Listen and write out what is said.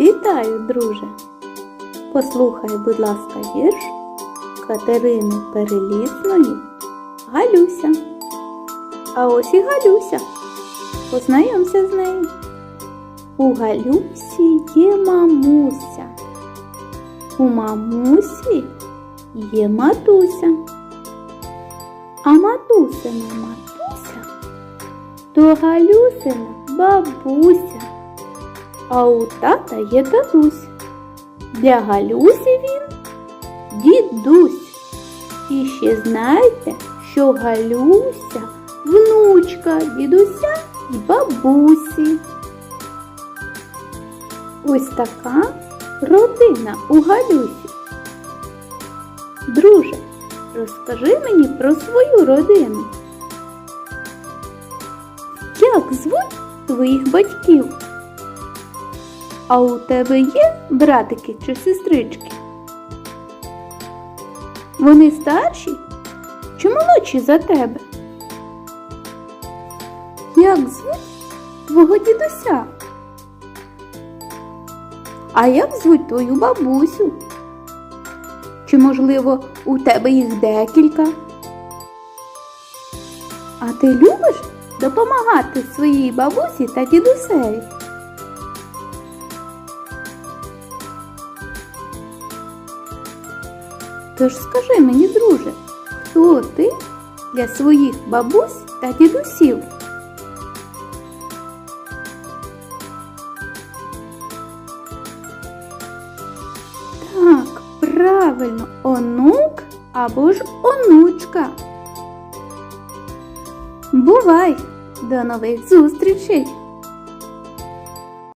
Вітаю, друже. Послухай, будь ласка, вірш Катерини Перелісної Галюся. А ось і Галюся. Познайомся з нею. У Галюсі є мамуся. У мамусі є матуся. А матусина матуся то Галюсина бабуся. А у тата є татусь. Для Галюсі він дідусь. І ще знайте, що Галюся внучка дідуся і бабусі. Ось така родина у Галюсі. Друже, розкажи мені про свою родину. Як звуть твоїх батьків? А у тебе є братики чи сестрички? Вони старші чи молодші за тебе? Як звуть твого дідуся? А як звуть твою бабусю? Чи, можливо, у тебе їх декілька? А ти любиш допомагати своїй бабусі та дідусеві? Тож скажи мені, друже, хто ти для своїх бабусь та дідусів? Так, правильно, онук або ж онучка. Бувай! До нових зустрічей!